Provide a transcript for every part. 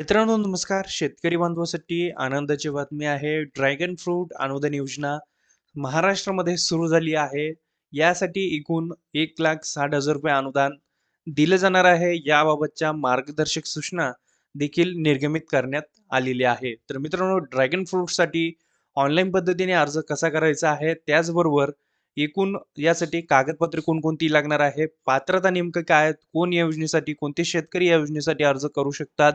मित्रांनो नमस्कार. शेतकरी बांधवासाठी आनंदाची बातमी आहे. ड्रॅगन फ्रूट अनुदान योजना महाराष्ट्रामध्ये सुरू झाली आहे. यासाठी एकूण एक लाख साठ हजार रुपये अनुदान दिलं जाणार आहे. याबाबतच्या मार्गदर्शक सूचना देखील निर्गमित करण्यात आलेली आहे. तर मित्रांनो ड्रॅगन फ्रूटसाठी ऑनलाईन पद्धतीने अर्ज कसा करायचा आहे? त्याचबरोबर एकूण यासाठी कागदपत्रे कोणकोणती लागणार आहे? पात्रता नेमकं काय कोण या योजनेसाठी कोणते शेतकरी या योजनेसाठी अर्ज करू शकतात?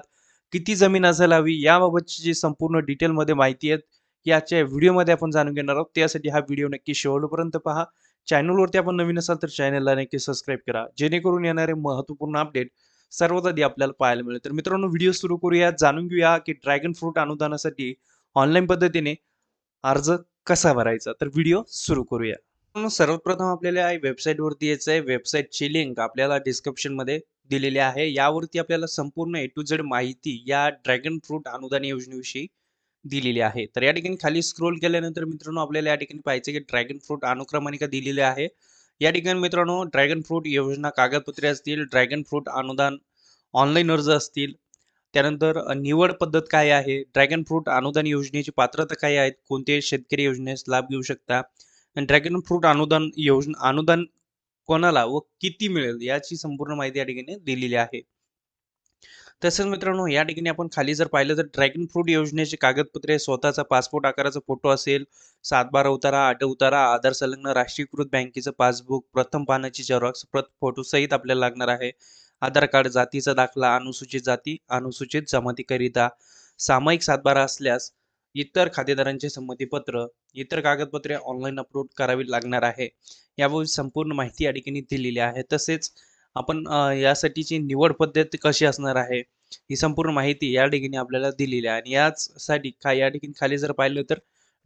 किती जमीन असायला हवी याबाबतची जी संपूर्ण डिटेलमध्ये माहिती आहे याच्या व्हिडिओमध्ये आपण जाणून घेणार आहोत. त्यासाठी हा व्हिडिओ नक्की शेवटपर्यंत पहा. चॅनलवरती आपण नवीन असाल तर चॅनलला नक्की सबस्क्राईब करा. जेणेकरून येणारे महत्त्वपूर्ण अपडेट सर्वात आधी आपल्याला पाहायला मिळेल. तर मित्रांनो व्हिडिओ सुरू करूया. जाणून घेऊया की ड्रॅगन फ्रूट अनुदानासाठी ऑनलाईन पद्धतीने अर्ज कसा भरायचा? तर व्हिडिओ सुरू करूया. सर्वप्रथम आपल्याला वेबसाईटवरती यायचं आहे वेबसाईटची लिंक आपल्याला डिस्क्रिप्शनमध्ये दिलेले आहे. यावरती आपल्याला संपूर्ण ए टू झेड माहिती या ड्रॅगन फ्रूट अनुदान योजनेविषयी दिलेली आहे. तर या ठिकाणी खाली स्क्रोल केल्यानंतर मित्रांनो आपल्याला या ठिकाणी पाहिजे की ड्रॅगन फ्रूट अनुक्रमणिका दिलेली आहे. या ठिकाणी मित्रांनो ड्रॅगन फ्रूट योजना कागदपत्रे असतील ड्रॅगन फ्रूट अनुदान ऑनलाईन अर्ज असतील. त्यानंतर निवड पद्धत काय आहे? ड्रॅगन फ्रूट अनुदान योजनेची पात्रता काय आहेत? कोणते शेतकरी योजनेस लाभ घेऊ शकता? ड्रॅगन फ्रूट अनुदान योजना अनुदान कोणाला व किती मिळेल याची संपूर्ण माहिती या ठिकाणी दिलेली आहे. तसंच मित्रांनो या ठिकाणी आपण खाली जर पाहिलं तर ड्रॅगन फ्रूट योजनेचे कागदपत्रे स्वतःचा पासपोर्ट आकाराचा फोटो असेल सातबारा उतारा आठ उतारा आधार संलग्न राष्ट्रीयकृत बँकेचं पासबुक प्रथम पानाची झेरॉक्स प्रत फोटो सहित आपल्याला लागणार आहे. आधार कार्ड जातीचा दाखला अनुसूचित जाती अनुसूचित जमातीकरिता. सामायिक सातबारा असल्यास इतर खातेदारांचे संमतीपत्र इतर कागदपत्रे ऑनलाईन अपलोड करावी लागणार आहे. याबाबत संपूर्ण माहिती या ठिकाणी दिलेली आहे. तसेच आपण यासाठीची निवड पद्धत कशी असणार आहे ही संपूर्ण माहिती या ठिकाणी आपल्याला दिलेली आहे. आणि याचसाठी काय या ठिकाणी खाली जर पाहिलं तर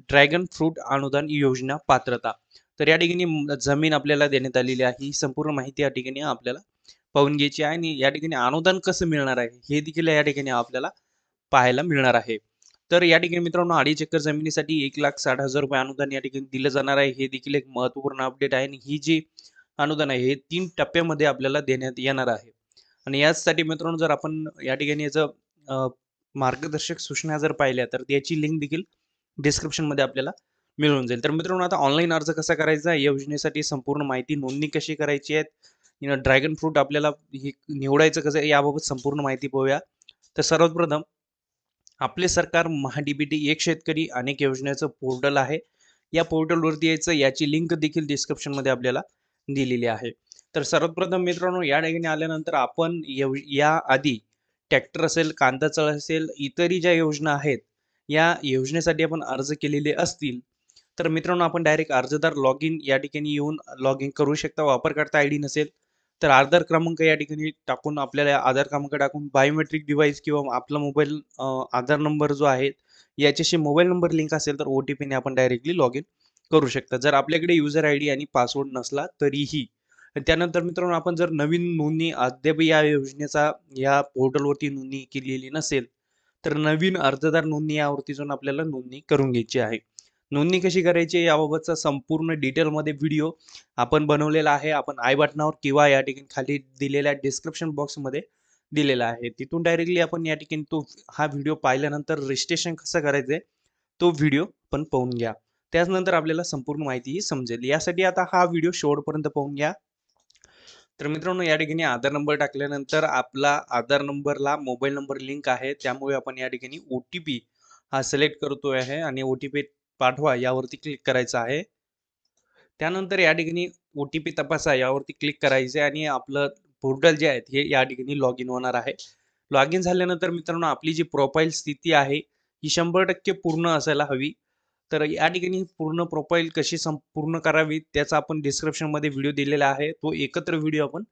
ड्रॅगन फ्रूट अनुदान योजना पात्रता. तर या ठिकाणी जमीन आपल्याला देण्यात आलेली आहे. ही संपूर्ण माहिती या ठिकाणी आपल्याला पाहून घ्यायची आहे. आणि या ठिकाणी अनुदान कसं मिळणार आहे हे देखील या ठिकाणी आपल्याला पाहायला मिळणार आहे. तर या ठिकाणी मित्रांनो अडीच एकर जमिनीसाठी एक लाख साठ हजार रुपये अनुदान या ठिकाणी दिलं जाणार आहे. हे देखील एक महत्त्वपूर्ण अपडेट आहे आणि ही जी अनुदान आहे हे तीन टप्प्यामध्ये आपल्याला देण्यात येणार आहे. आणि याचसाठी मित्रांनो जर आपण या ठिकाणी याचं मार्गदर्शक सूचना जर पाहिल्या तर त्याची लिंक देखील डिस्क्रिप्शनमध्ये आपल्याला मिळून जाईल. तर मित्रांनो आता ऑनलाईन अर्ज कसा करायचा? या योजनेसाठी संपूर्ण माहिती नोंदणी कशी करायची आहे? ड्रॅगन फ्रूट आपल्याला हे निवडायचं कसं आहे? याबाबत संपूर्ण माहिती पाहूया. तर सर्वप्रथम आपले सरकार महाडीबीटी एक शेतकरी अनेक योजनेचं पोर्टल आहे. या पोर्टलवरती यायचं याची लिंक देखील डिस्क्रिप्शनमध्ये आपल्याला दिलेली आहे. तर सर्वप्रथम मित्रांनो या ठिकाणी आल्यानंतर आपण यव या आधी ट्रॅक्टर असेल कांदा चळ असेल इतरही ज्या योजना आहेत या योजनेसाठी आपण अर्ज केलेले असतील तर मित्रांनो आपण डायरेक्ट अर्जदार लॉग इन या ठिकाणी येऊन लॉग इन करू शकता. वापरकर्ता आय डी नसेल तर आधार क्रमांक या ठिकाणी टाकून आपल्याला आधार क्रमांक टाकून बायोमेट्रिक डिव्हाइस किंवा आपला मोबाईल आधार नंबर जो आहे याच्याशी मोबाईल नंबर लिंक असेल तर ओ टी पीने आपण डायरेक्टली लॉग इन करू शकता. जर आपल्याकडे युजर आय डी आणि पासवर्ड नसला तरीही. त्यानंतर मित्रांनो आपण जर नवीन नोंदणी अद्याप या योजनेचा या पोर्टलवरती नोंदणी केलेली नसेल तर नवीन अर्जदार नोंदणी यावरती जाऊन आपल्याला नोंदणी करून घ्यायची आहे. नोंदणी कशी करायची याबाबतचा संपूर्ण डिटेलमध्ये व्हिडिओ आपण बनवलेला आहे. आपण आय बटनावर किंवा या ठिकाणी खाली दिलेल्या डिस्क्रिप्शन बॉक्समध्ये दिलेला आहे. तिथून डायरेक्टली आपण या ठिकाणी तो हा व्हिडिओ पाहिल्यानंतर रजिस्ट्रेशन कसं करायचं आहे तो व्हिडिओ पण पाहून घ्या. त्याचनंतर आपल्याला संपूर्ण माहितीही समजेल. यासाठी आता हा व्हिडिओ शेवटपर्यंत पाहून घ्या. तर मित्रांनो या ठिकाणी आधार नंबर टाकल्यानंतर आपला आधार नंबरला मोबाईल नंबर लिंक आहे. त्यामुळे आपण या ठिकाणी ओ टी पी हा सिलेक्ट करतोय आहे आणि ओ टी पी पाठवा यावरती क्लिक करायचं आहे. त्यानंतर या ठिकाणी ओ टी पी तपासा यावरती क्लिक करायचे आणि आपलं पोर्टल जे आहेत हे या ठिकाणी लॉग इन होणार आहे. लॉग इन झाल्यानंतर मित्रांनो आपली जी प्रोफाईल स्थिती आहे ही शंभर टक्के पूर्ण असायला हवी. तर या ठिकाणी पूर्ण प्रोफाईल कशी संपूर्ण करावी त्याचा आपण डिस्क्रिप्शनमध्ये व्हिडिओ दिलेला आहे. तो एकत्र व्हिडिओ आपण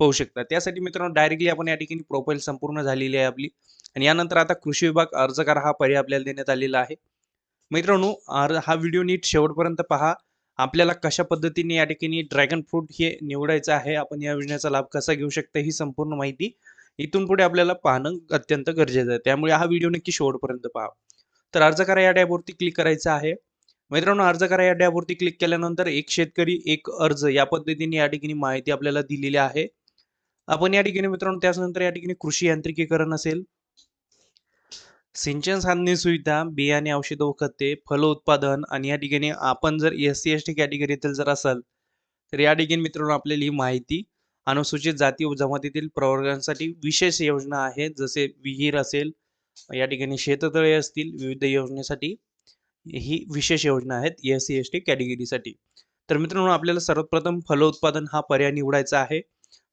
पाहू शकता. त्यासाठी मित्रांनो डायरेक्टली आपण या ठिकाणी प्रोफाईल संपूर्ण झालेली आहे आपली. आणि यानंतर आता कृषी विभाग अर्ज करा हा पर्याय आपल्याला देण्यात आलेला आहे. मित्रांनो हा व्हिडिओ नीट शेवटपर्यंत पहा. आपल्याला कशा पद्धतीने या ठिकाणी ड्रॅगन फ्रूट हे निवडायचं आहे आपण या योजनेचा लाभ कसा घेऊ शकता ही संपूर्ण माहिती इथून पुढे आपल्याला पाहणं अत्यंत गरजेचं आहे. त्यामुळे हा व्हिडिओ नक्की शेवटपर्यंत पहा. तर अर्ज करा या टॅबवरती क्लिक करायचं आहे. मित्रांनो अर्ज करा या टॅबवरती क्लिक केल्यानंतर एक शेतकरी एक अर्ज या पद्धतीने या ठिकाणी माहिती आपल्याला दिलेली आहे. आपण या ठिकाणी मित्रांनो त्याचनंतर या ठिकाणी कृषी यांत्रिकीकरण असेल सिंचन साधने सुविधा बियाणे औषध व खते फलोत्पादन आणि या ठिकाणी आपण जर एस सी एस टी कॅटेगरीतील जर असाल तर या ठिकाणी मित्रांनो आपल्याला ही माहिती अनुसूचित जाती व जमातीतील प्रवर्गांसाठी विशेष योजना आहेत जसे विहीर असेल या ठिकाणी शेततळे असतील विविध योजनेसाठी ही विशेष योजना आहेत एस सी एस टी कॅटेगरीसाठी. तर मित्रांनो आपल्याला सर्वप्रथम फलोत्पादन हा पर्याय निवडायचा आहे.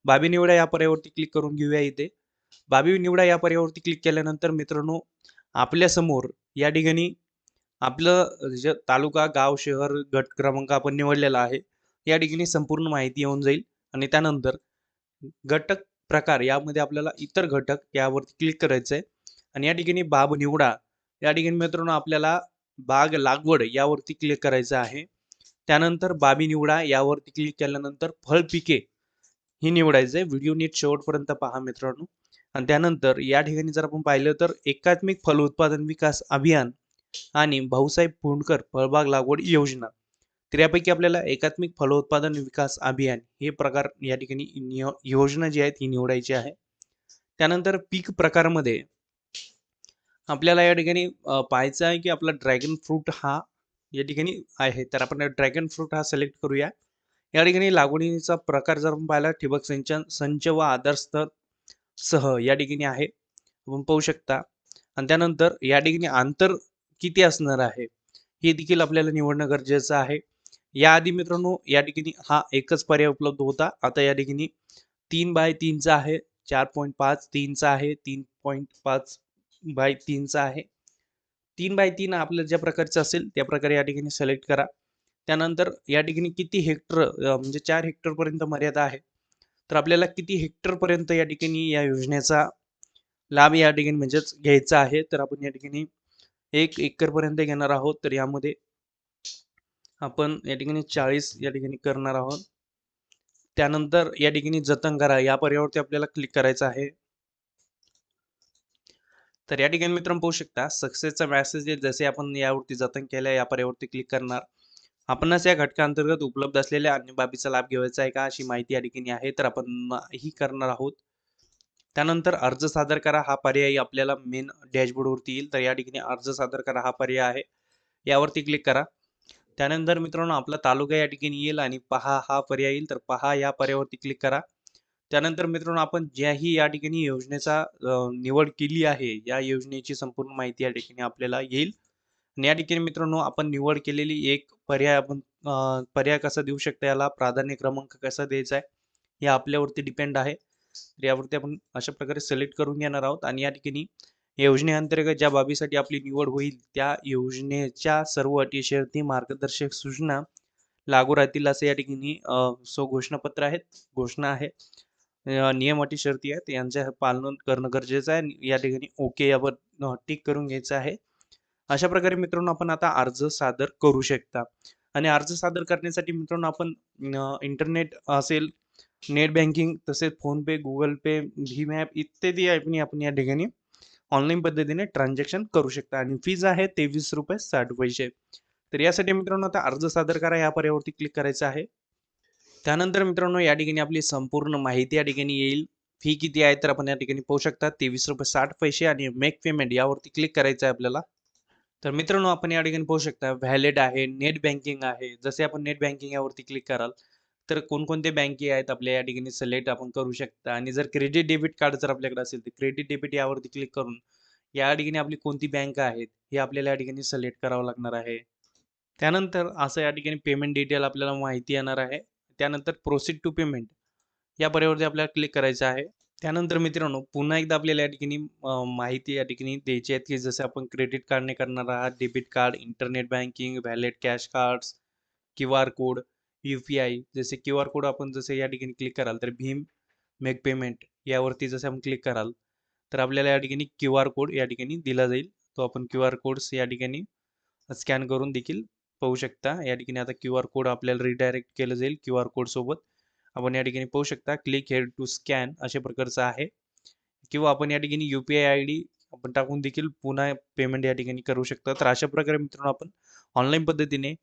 बाबी निवडा या पर्यायावरती क्लिक करून घेऊया इथे. बाबी निवडा या पर्यायावरती क्लिक केल्यानंतर मित्रांनो आपल्यासमोर या ठिकाणी आपलं जे तालुका गाव शहर गट क्रमांक आपण निवडलेला आहे या ठिकाणी संपूर्ण माहिती येऊन जाईल आणि त्यानंतर घटक प्रकार यामध्ये आपल्याला इतर घटक यावरती क्लिक करायचं आहे. आणि या ठिकाणी बाब निवडा या ठिकाणी मित्रांनो आपल्याला बाग लागवड यावरती क्लिक करायचं आहे. त्यानंतर बाबी निवडा यावरती क्लिक केल्यानंतर फळ पिके ही निवडायचं आहे. व्हिडिओ नीट शेवटपर्यंत पहा मित्रांनो. आणि त्यानंतर या ठिकाणी जर आपण पाहिलं तर एकात्मिक फलोत्पादन विकास अभियान आणि भाऊसाहेब पुंडकर फळबाग लागवड योजना. तर यापैकी आपल्याला एकात्मिक फलोत्पादन विकास अभियान हे प्रकार या ठिकाणी योजना जी आहेत ही निवडायची आहे. त्यानंतर पीक प्रकारमध्ये आपल्याला या ठिकाणी पाहायचं आहे की आपला ड्रॅगन फ्रूट हा या ठिकाणी आहे. तर आपण ड्रॅगन फ्रूट हा सिलेक्ट करूया. या ठिकाणी लागवडीचा प्रकार जर आपण पाहिला ठिबक सिंचन संच व आदर्श सह या ठिकाणी आहे. आपण पाहू शकता. आणि त्यानंतर या ठिकाणी अंतर किती असणार आहे? हे देखील आपल्याला निवडणं गरजेचं आहे. याआधी मित्रांनो या ठिकाणी हा एकच पर्याय उपलब्ध होता. आता या ठिकाणी तीन बाय तीनचा आहे. चार पॉईंट पाच तीनचा आहे. तीन पॉईंट पाच बाय तीनचा आहे. तीन बाय तीन आपल्या ज्या प्रकारचं असेल त्या प्रकारे या ठिकाणी सिलेक्ट करा. त्यानंतर या ठिकाणी किती हेक्टर म्हणजे चार हेक्टरपर्यंत मर्यादा आहे. तर आपल्याला किती हेक्टर पर्यंत या ठिकाणी या योजनेचा लाभ या ठिकाणी म्हणजेच घ्यायचा आहे? तर आपण या ठिकाणी एक एकर पर्यंत घेणार आहोत. तर यामध्ये आपण या ठिकाणी चाळीस या ठिकाणी करणार आहोत. त्यानंतर या ठिकाणी जतन करा. या पर्यावरती आपल्याला क्लिक करायचं आहे. तर या ठिकाणी मित्रांनो पाहू शकता सक्सेसचा मेसेज जसे आपण यावरती जतन केलं या पर्यावरती क्लिक करणार. आपणास या घटकांतर्गत उपलब्ध असलेल्या अन्य बाबीचा लाभ घ्यायचा आहे का अशी माहिती या ठिकाणी आहे तर आपण ही करणार आहोत. त्यानंतर अर्ज सादर करा हा पर्याय आपल्याला मेन डॅशबोर्डवरती येईल तर या ठिकाणी अर्ज सादर करा हा पर्याय आहे. यावरती क्लिक करा. त्यानंतर मित्रांनो आपला तालुका या ठिकाणी येईल आणि पहा हा पर्याय येईल तर पहा या पर्यायावरती क्लिक करा. त्यानंतर मित्रांनो आपण ज्याही या ठिकाणी योजनेचा निवड केली आहे या योजनेची संपूर्ण माहिती या ठिकाणी आपल्याला येईल. या ठिकाणी मित्रांनो आपण निवड केलेली एक पर्याय आपण पर्याय कसा देऊ शकतो याला प्राधान्य क्रमांक कसा द्यायचा आहे हे आपल्यावरती डिपेंड आहे. यावरती आपण अशा प्रकारे सिलेक्ट करून घेणार आहोत आणि या ठिकाणी योजनेअंतर्गत ज्या बाबीसाठी आपली निवड होईल त्या योजनेच्या सर्व अटी शर्ती मार्गदर्शक सूचना लागू राहतील असे या ठिकाणी सो घोषणापत्र आहेत घोषणा आहे नियम अटी शर्ती आहेत यांचे पालन करणं गरजेचं आहे या ठिकाणी ओके यावर टिक करून घ्यायचं आहे. अशा प्रकारे मित्रांनो आपण आता अर्ज सादर करू शकता. आणि अर्ज सादर करण्यासाठी मित्रांनो आपण इंटरनेट असेल नेट बँकिंग तसेच फोनपे गुगल पे भीम ॲप इत्यादी ॲपनी आपण या ठिकाणी ऑनलाईन पद्धतीने ट्रान्झॅक्शन करू शकता. आणि फीज आहे तेवीस रुपये साठ पैसे. तर यासाठी मित्रांनो आता अर्ज सादर करा. या पर्यावरती क्लिक करायचं आहे. त्यानंतर मित्रांनो या ठिकाणी आपली संपूर्ण माहिती या ठिकाणी येईल. फी किती आहे तर आपण या ठिकाणी पाहू शकता. तेवीस रुपये साठ पैसे आणि मेक पेमेंट यावरती क्लिक करायचं आहे आपल्याला. तर मित्रांनो आपण या ठिकाणी पाहू शकता व्हॅलेट आहे नेट बँकिंग आहे. जसे आपण नेट बँकिंग यावरती क्लिक कराल तर कोणकोणते बँके आहेत आपल्या या ठिकाणी सिलेक्ट आपण करू शकता. आणि जर क्रेडिट डेबिट कार्ड जर आपल्याकडे असेल तर क्रेडिट डेबिट यावरती क्लिक करून या ठिकाणी आपली कोणती बँक आहेत हे आपल्याला या ठिकाणी सिलेक्ट करावं लागणार आहे. त्यानंतर असं या ठिकाणी पेमेंट डिटेल आपल्याला माहिती येणार आहे. त्यानंतर प्रोसीड टू पेमेंट या पर्यावरती आपल्याला क्लिक करायचं आहे. त्यानंतर मित्रांनो पुन्हा एकदा आपल्याला या ठिकाणी माहिती या ठिकाणी द्यायची आहेत की जसं आपण क्रेडिट कार्डने करणार आहात debit card internet banking wallet cash cards Q R code U P I जसे क्यू आर कोड आपण जसे या ठिकाणी क्लिक कराल तर भीम मेक पेमेंट यावरती जसं आपण क्लिक कराल तर आपल्याला या ठिकाणी क्यू आर कोड या ठिकाणी दिला जाईल. तो आपण क्यू आर कोड्स या ठिकाणी स्कॅन करून देखील पाहू शकता. या ठिकाणी आता क्यू आर कोड आपल्याला रिडायरेक्ट केलं जाईल क्यू आर कोडसोबत आपण या ठिकाणी पाहू शकता क्लिक हेड टू स्कॅन अशा प्रकारचं आहे. किंवा आपण या ठिकाणी U P I I D आपण टाकून देखील पुन्हा पेमेंट या ठिकाणी करू शकता. तर अशा प्रकारे मित्रांनो आपण ऑनलाईन पद्धतीने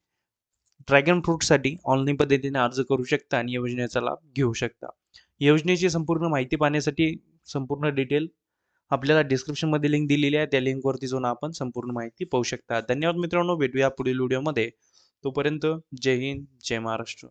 ड्रॅगन फ्रूटसाठी ऑनलाईन पद्धतीने अर्ज करू शकता आणि योजनेचा लाभ घेऊ शकता. योजनेची संपूर्ण माहिती पाहण्यासाठी संपूर्ण डिटेल आपल्याला डिस्क्रिप्शनमध्ये लिंक दिलेली आहे. त्या लिंकवरती जाऊन आपण संपूर्ण माहिती पाहू शकता. धन्यवाद मित्रांनो. भेटूया पुढील व्हिडिओमध्ये तोपर्यंत जय हिंद जय महाराष्ट्र.